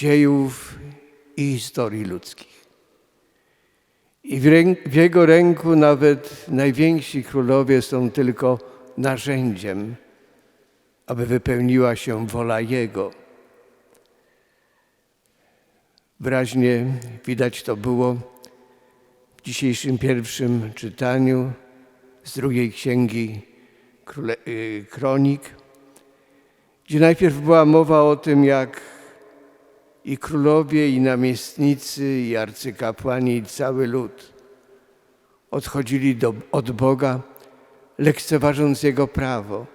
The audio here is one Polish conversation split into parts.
dziejów i historii ludzkich. I w, w Jego ręku nawet najwięksi królowie są tylko narzędziem, aby wypełniła się wola Jego. Wyraźnie widać to było w dzisiejszym pierwszym czytaniu z drugiej księgi y, Kronik, gdzie najpierw była mowa o tym, jak i królowie, i namiestnicy, i arcykapłani, i cały lud odchodzili do, od Boga, lekceważąc Jego prawo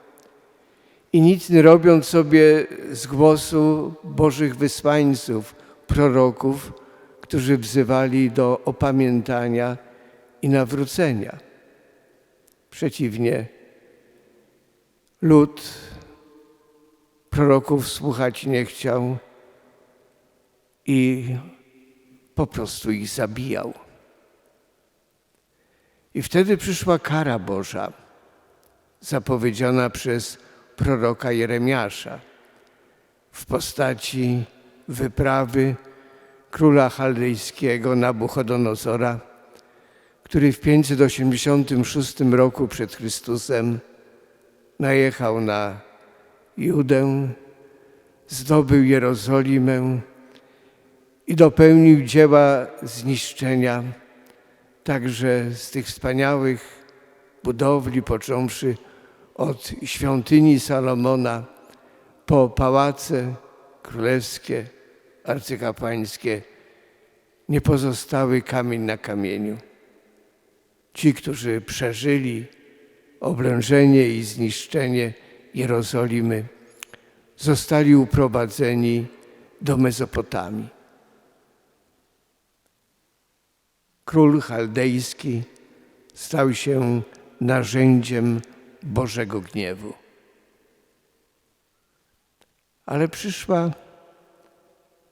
i nic nie robiąc sobie z głosu Bożych wysłańców, proroków, którzy wzywali do opamiętania i nawrócenia. Przeciwnie, lud proroków słuchać nie chciał i po prostu ich zabijał. I wtedy przyszła kara Boża, zapowiedziana przez proroka Jeremiasza w postaci wyprawy króla chaldejskiego Nabuchodonozora, który w 586 roku przed Chrystusem najechał na Judę, zdobył Jerozolimę i dopełnił dzieła zniszczenia, także z tych wspaniałych budowli, począwszy od świątyni Salomona po pałace królewskie, arcykapłańskie, nie pozostały kamień na kamieniu. Ci, którzy przeżyli oblężenie i zniszczenie Jerozolimy, zostali uprowadzeni do Mezopotamii. Król chaldejski stał się narzędziem Bożego gniewu. Ale przyszła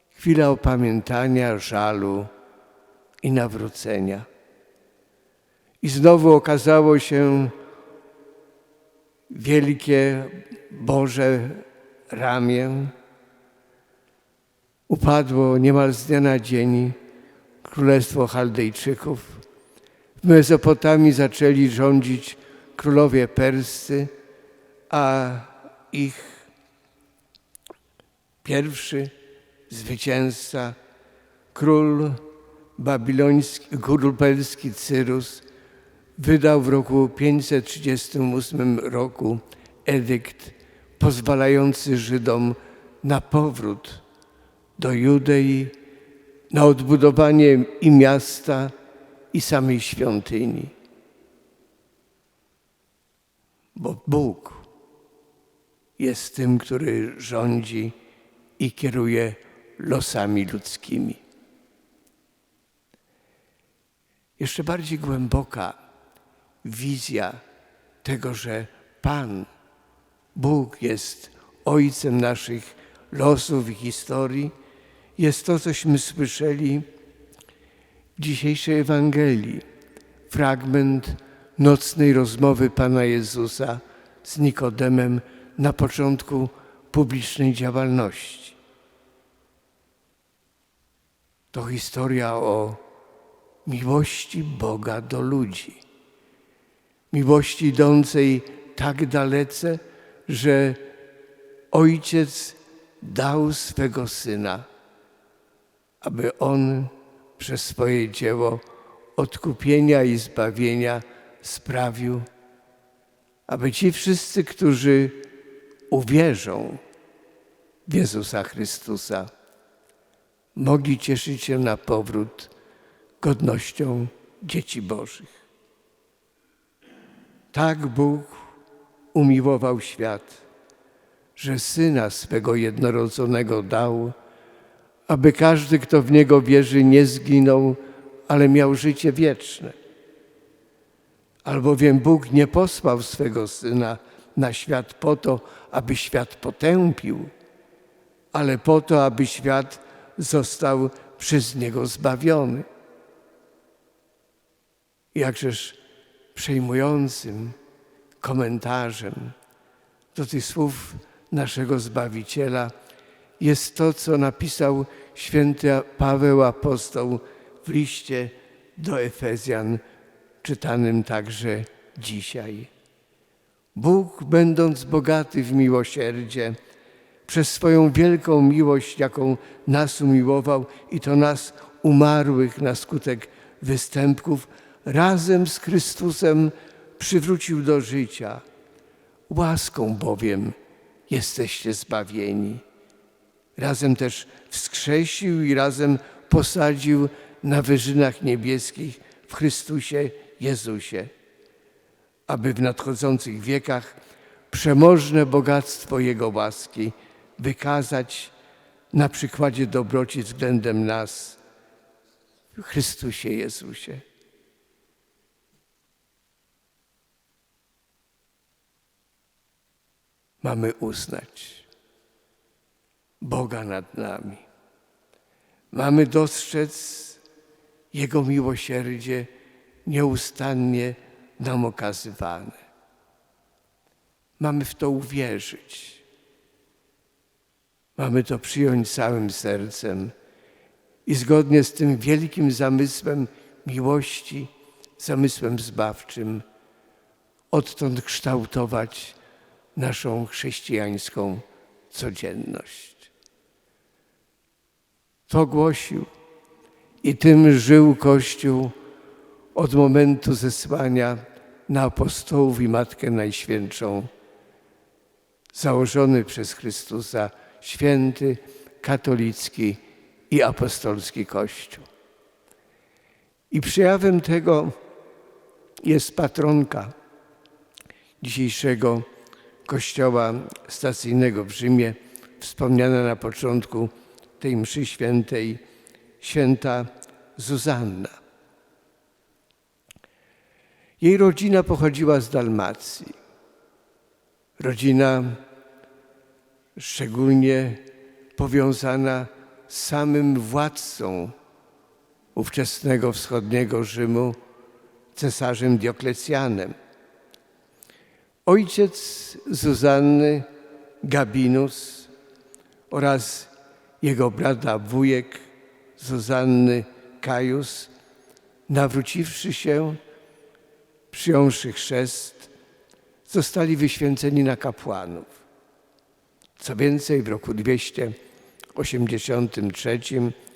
chwila opamiętania, żalu i nawrócenia. I znowu okazało się wielkie Boże ramię. Upadło niemal z dnia na dzień królestwo Chaldejczyków. W Mezopotamii zaczęli rządzić królowie perscy, a ich pierwszy zwycięzca, król babiloński, król perski Cyrus, wydał w roku 538 roku edykt pozwalający Żydom na powrót do Judei, na odbudowanie i miasta, i samej świątyni. Bo Bóg jest tym, który rządzi i kieruje losami ludzkimi. Jeszcze bardziej głęboka wizja tego, że Pan, Bóg jest Ojcem naszych losów i historii, jest to, cośmy słyszeli w dzisiejszej Ewangelii. Fragment nocnej rozmowy Pana Jezusa z Nikodemem na początku publicznej działalności. To historia o miłości Boga do ludzi. Miłości idącej tak dalece, że Ojciec dał swego Syna, aby On przez swoje dzieło odkupienia i zbawienia sprawił, aby ci wszyscy, którzy uwierzą w Jezusa Chrystusa, mogli cieszyć się na powrót godnością dzieci Bożych. Tak Bóg umiłował świat, że Syna swego jednorodzonego dał, aby każdy, kto w Niego wierzy, nie zginął, ale miał życie wieczne. Albowiem Bóg nie posłał swego Syna na świat po to, aby świat potępił, ale po to, aby świat został przez Niego zbawiony. Jakżeż przejmującym komentarzem do tych słów naszego Zbawiciela jest to, co napisał święty Paweł Apostoł w liście do Efezjan, czytanym także dzisiaj. Bóg, będąc bogaty w miłosierdzie, przez swoją wielką miłość, jaką nas umiłował i to nas umarłych na skutek występków, razem z Chrystusem przywrócił do życia. Łaską bowiem jesteście zbawieni. Razem też wskrzesił i razem posadził na wyżynach niebieskich w Chrystusie Jezusie, aby w nadchodzących wiekach przemożne bogactwo Jego łaski wykazać na przykładzie dobroci względem nas w Chrystusie Jezusie. Mamy uznać Boga nad nami. Mamy dostrzec Jego miłosierdzie nieustannie nam okazywane. Mamy w to uwierzyć. Mamy to przyjąć całym sercem i zgodnie z tym wielkim zamysłem miłości, zamysłem zbawczym, odtąd kształtować naszą chrześcijańską codzienność. To głosił i tym żył Kościół od momentu zesłania na apostołów i Matkę Najświętszą, założony przez Chrystusa święty, katolicki i apostolski Kościół. I przejawem tego jest patronka dzisiejszego kościoła stacyjnego w Rzymie, wspomniana na początku tej mszy świętej, święta Zuzanna. Jej rodzina pochodziła z Dalmacji. Rodzina szczególnie powiązana z samym władcą ówczesnego wschodniego Rzymu, cesarzem Dioklecjanem. Ojciec Zuzanny, Gabinus oraz jego brata wujek Zuzanny, Kajus, nawróciwszy się, przyjąwszy chrzest, zostali wyświęceni na kapłanów. Co więcej, w roku 283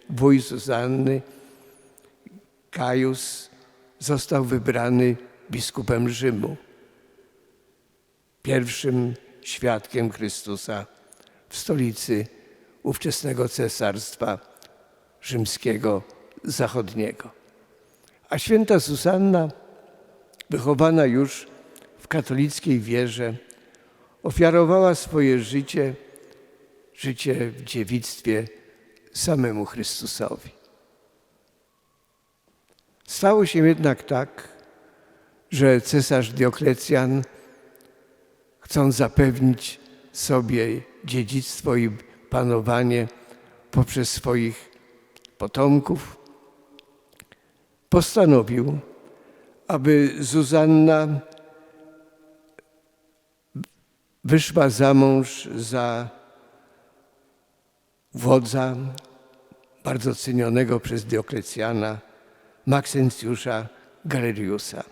wuj Zuzanny, Kajus, został wybrany biskupem Rzymu pierwszym świadkiem Chrystusa w stolicy ówczesnego cesarstwa rzymskiego zachodniego. A święta Susanna, wychowana już w katolickiej wierze, ofiarowała swoje życie, życie w dziewictwie samemu Chrystusowi. Stało się jednak tak, że cesarz Dioklecjan chcąc zapewnić sobie dziedzictwo i panowanie poprzez swoich potomków, postanowił, aby Zuzanna wyszła za mąż za wodza bardzo cenionego przez Dioklecjana Maksencjusza Galeriusa.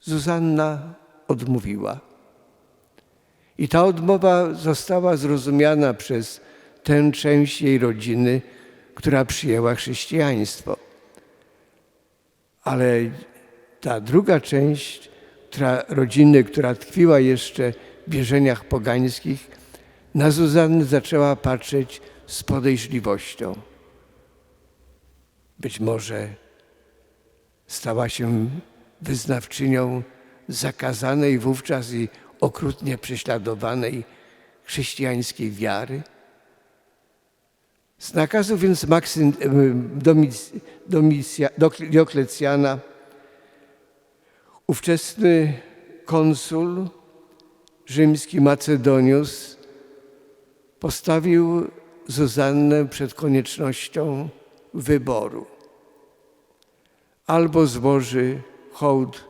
Zuzanna odmówiła. I ta odmowa została zrozumiana przez tę część jej rodziny, która przyjęła chrześcijaństwo. Ale ta druga część która, rodziny, która tkwiła jeszcze w wierzeniach pogańskich, na Zuzannę zaczęła patrzeć z podejrzliwością. Być może stała się wyznawczynią zakazanej wówczas i okrutnie prześladowanej chrześcijańskiej wiary. Z nakazu więc Maksym, Dioklecjana ówczesny konsul rzymski Macedonius postawił Zuzannę przed koniecznością wyboru. Albo złoży hołd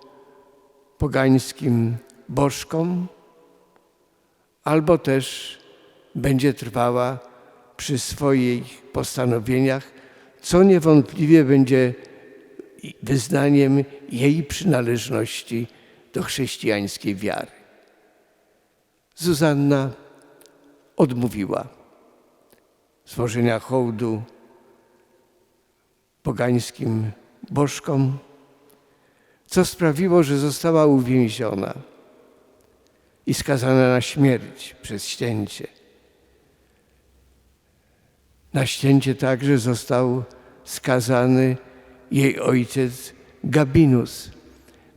pogańskim bożkom, albo też będzie trwała przy swoich postanowieniach, co niewątpliwie będzie wyznaniem jej przynależności do chrześcijańskiej wiary. Zuzanna odmówiła złożenia hołdu pogańskim bożkom, co sprawiło, że została uwięziona i skazana na śmierć przez ścięcie. Na ścięcie także został skazany jej ojciec Gabinus.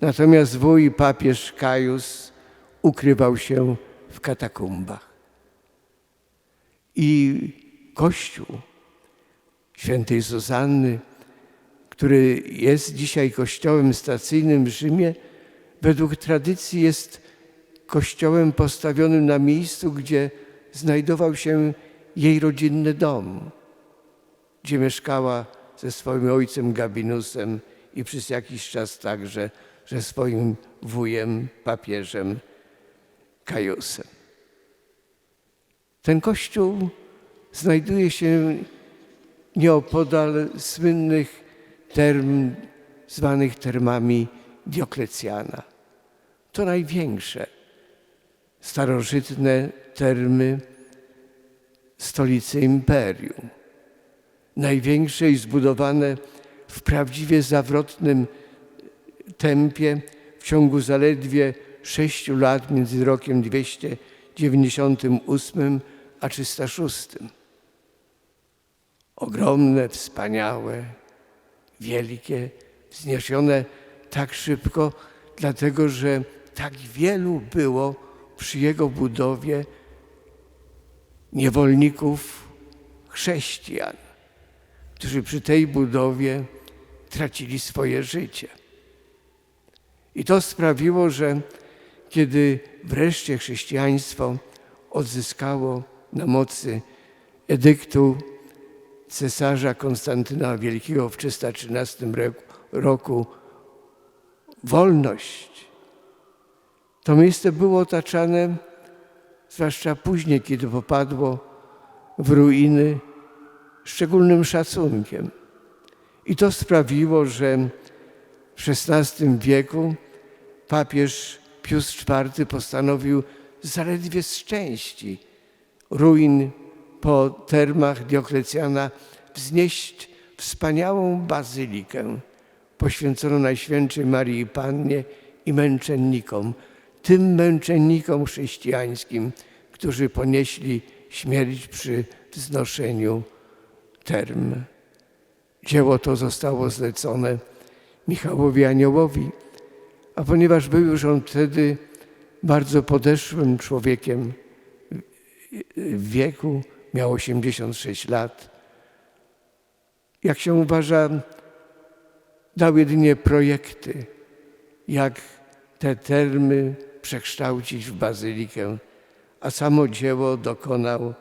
Natomiast wuj papież Kajus ukrywał się w katakumbach. I Kościół świętej Zuzanny, który jest dzisiaj kościołem stacyjnym w Rzymie, według tradycji jest kościołem postawionym na miejscu, gdzie znajdował się jej rodzinny dom, gdzie mieszkała ze swoim ojcem Gabinusem i przez jakiś czas także ze swoim wujem, papieżem Kajusem. Ten kościół znajduje się nieopodal słynnych term, zwanych termami Dioklecjana. To największe starożytne termy stolicy imperium. Największe i zbudowane w prawdziwie zawrotnym tempie w ciągu zaledwie sześciu lat między rokiem 298 a 306. Ogromne, wspaniałe, wielkie, wzniesione tak szybko, dlatego że tak wielu było przy jego budowie niewolników chrześcijan, którzy przy tej budowie tracili swoje życie. I to sprawiło, że kiedy wreszcie chrześcijaństwo odzyskało na mocy edyktu cesarza Konstantyna Wielkiego w 313 roku wolność, to miejsce było otaczane, zwłaszcza później, kiedy popadło w ruiny, szczególnym szacunkiem. I to sprawiło, że w XVI wieku papież Pius IV postanowił zaledwie z części ruin po termach Dioklecjana wznieść wspaniałą bazylikę poświęconą Najświętszej Marii Pannie i męczennikom, tym męczennikom chrześcijańskim, którzy ponieśli śmierć przy wznoszeniu term. Dzieło to zostało zlecone Michałowi Aniołowi, a ponieważ był już on wtedy bardzo podeszłym człowiekiem w wieku, miał 86 lat, jak się uważa, dał jedynie projekty, jak te termy przekształcić w bazylikę, a samo dzieło dokonał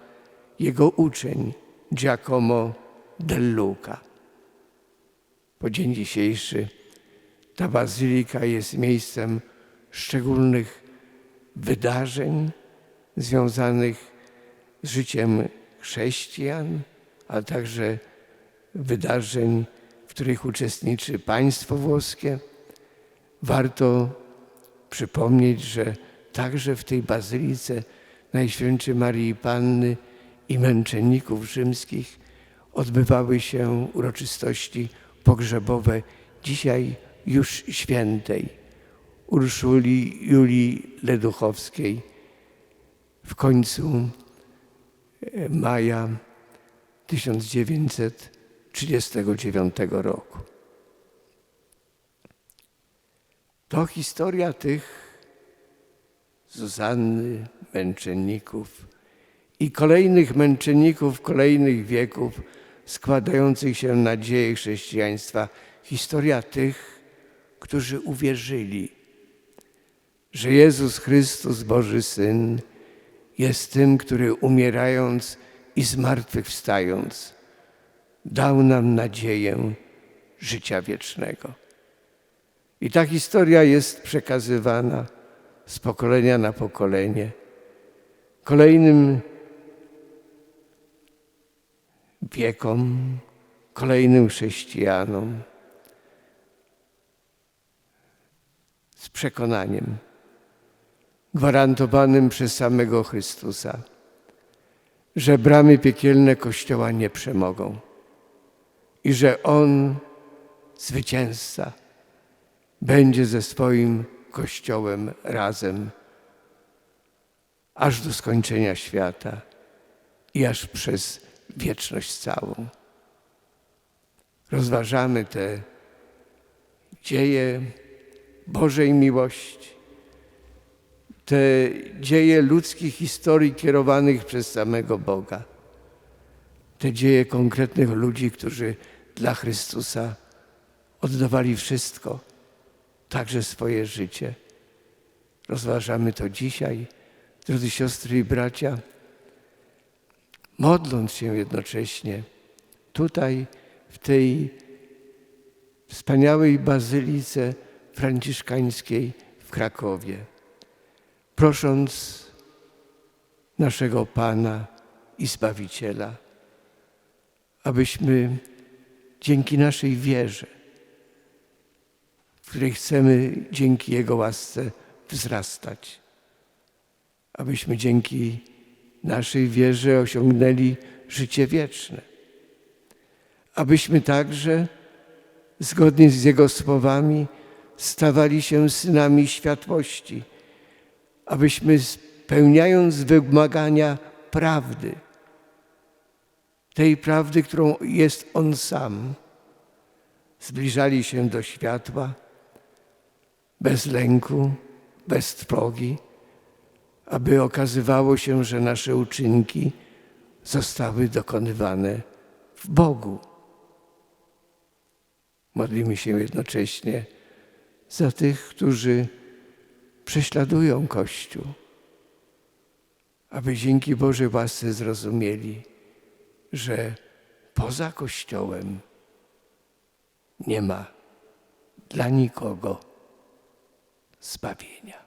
jego uczeń Giacomo del Luca. Po dzień dzisiejszy ta bazylika jest miejscem szczególnych wydarzeń związanych z życiem chrześcijan, ale także wydarzeń, w których uczestniczy państwo włoskie. Warto przypomnieć, że także w tej bazylice Najświętszej Marii Panny i męczenników rzymskich odbywały się uroczystości pogrzebowe dzisiaj już świętej Urszuli Julii Leduchowskiej w końcu e, maja 1939 roku. To historia tych Zuzanny, męczenników i kolejnych męczenników kolejnych wieków składających się na dzieje chrześcijaństwa. Historia tych, którzy uwierzyli, że Jezus Chrystus, Boży Syn, jest tym, który umierając i zmartwychwstając, dał nam nadzieję życia wiecznego. I ta historia jest przekazywana z pokolenia na pokolenie. Kolejnym wiekom, kolejnym chrześcijanom. Z przekonaniem gwarantowanym przez samego Chrystusa, że bramy piekielne Kościoła nie przemogą i że On, zwycięzca, będzie ze swoim Kościołem razem, aż do skończenia świata i aż przez wieczność całą. Rozważamy te dzieje Bożej miłości, te dzieje ludzkich historii kierowanych przez samego Boga, te dzieje konkretnych ludzi, którzy dla Chrystusa oddawali wszystko, także swoje życie. Rozważamy to dzisiaj, drodzy siostry i bracia, modląc się jednocześnie tutaj, w tej wspaniałej bazylice franciszkańskiej w Krakowie, prosząc naszego Pana i Zbawiciela, abyśmy dzięki naszej wierze, której chcemy dzięki Jego łasce wzrastać, abyśmy dzięki naszej wierze osiągnęli życie wieczne, abyśmy także zgodnie z Jego słowami stawali się synami światłości, abyśmy spełniając wymagania prawdy, tej prawdy, którą jest On sam, zbliżali się do światła bez lęku, bez trwogi, aby okazywało się, że nasze uczynki zostały dokonywane w Bogu. Modlimy się jednocześnie za tych, którzy prześladują Kościół, aby dzięki Bożej łasce zrozumieli, że poza Kościołem nie ma dla nikogo zbawienia.